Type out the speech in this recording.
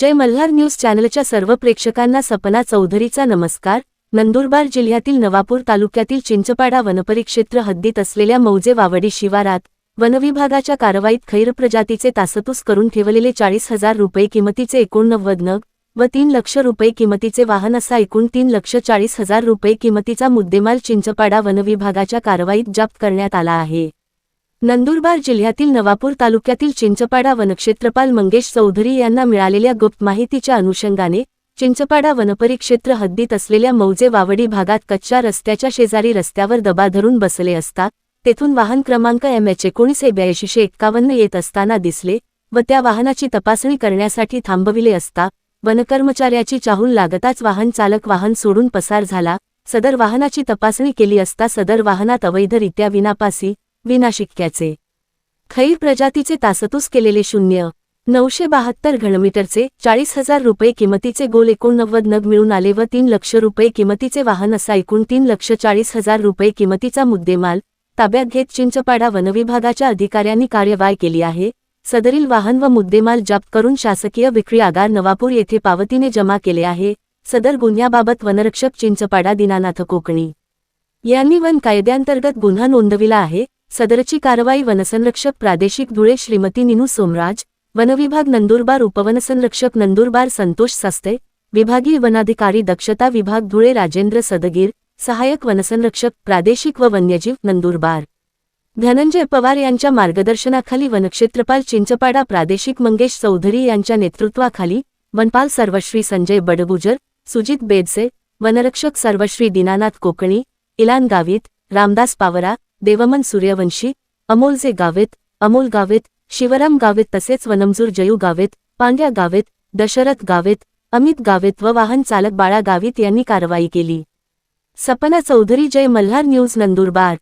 जय Malhar news चॅनलच्या सर्व प्रेक्षकांना सपना चौधरीचा नमस्कार. नंदुरबार जिल्ह्यातील नवापूर तालुक्यातील चिंचपाडा वनपरिक्षेत्र हद्दीत असलेल्या मौजे वावडी शिवारात वनविभागाच्या कारवाईत खैर प्रजातीचे तासतूस करून ठेवलेले चाळीस हजार रुपये किमतीचे एकोणनव्वद नग व तीन लक्ष रुपये किमतीचे वाहन असा एकूण तीन लक्ष चाळीस हजार रुपये किमतीचा मुद्देमाल चिंचपाडा वनविभागाच्या कारवाईत जप्त करण्यात आला आहे. नंदुरबार जिल्ह्यातील नवापूर तालुक्यातील चिंचपाडा वनक्षेत्रपाल मंगेश चौधरी यांना मिळालेल्या गुप्त माहितीच्या अनुषंगाने चिंचपाडा वनपरिक्षेत्र हद्दीत असलेल्या मौजे वावडी भागात कच्च्या रस्त्याच्या शेजारी रस्त्यावर दबा धरून बसले असता तेथून वाहन क्रमांक एम एच एकोणीस ब्याऐंशीशे एक्कावन्न येत असताना दिसले व त्या वाहनाची तपासणी करण्यासाठी थांबविले असता वनकर्मचाऱ्याची चाहूल लागताच वाहन चालक वाहन सोडून पसार झाला सदर वाहनाची तपासणी केली असता सदर वाहनात अवैधरित्या विनापासी विनाशिक्क्याचे खैर प्रजातीचे तासतूस केलेले शून्य नऊशे बहात्तर घनमीटरचे चाळीस हजार रुपये किमतीचे गोल एकोणनव्वद नग मिळून आले व तीन लक्ष रुपये किमतीचे वाहन असा एकूण तीन लक्ष चाळीस हजार रुपये किमतीचा मुद्देमाल ताब्यात घेत चिंचपाडा वनविभागाच्या अधिकाऱ्यांनी कार्यवाही केली आहे. सदरील वाहन व मुद्देमाल जप्त करून शासकीय विक्री आगार नवापूर येथे पावतीने जमा केले आहे. सदर गुन्ह्याबाबत वनरक्षक चिंचपाडा दिनानाथ कोकणी यांनी वन कायद्यांतर्गत गुन्हा नोंदविला आहे. सदरची कारवाई वनसंरक्षक प्रादेशिक धुळे श्रीमती निनू सोमराज वनविभाग नंदुरबार उपवनसंरक्षक नंदुरबार संतोष सस्ते विभागीय वनाधिकारी दक्षता विभाग धुळे राजेंद्र सदगीर सहाय्यक वनसंरक्षक प्रादेशिक व वन्यजीव नंदुरबार. धनंजय पवार यांच्या मार्गदर्शनाखाली वनक्षेत्रपाल चिंचपाडा प्रादेशिक मंगेश चौधरी यांच्या नेतृत्वाखाली वनपाल सर्वश्री संजय बडगुजर सुजित बेदसे वनरक्षक सर्वश्री दीनानाथ कोकणी इलान गावित रामदास पावरा देवमन सूर्यवंशी अमोलजे गावेत अमोल गावेत शिवराम गावेत तसेच वनमजूर जयू गावेत पांड्या गावेत दशरथ गावेत अमित गावेत व वाहन चालक बाळा गावित यांनी कारवाई केली सपना चौधरी जय मल्हार न्यूज नंदुरबार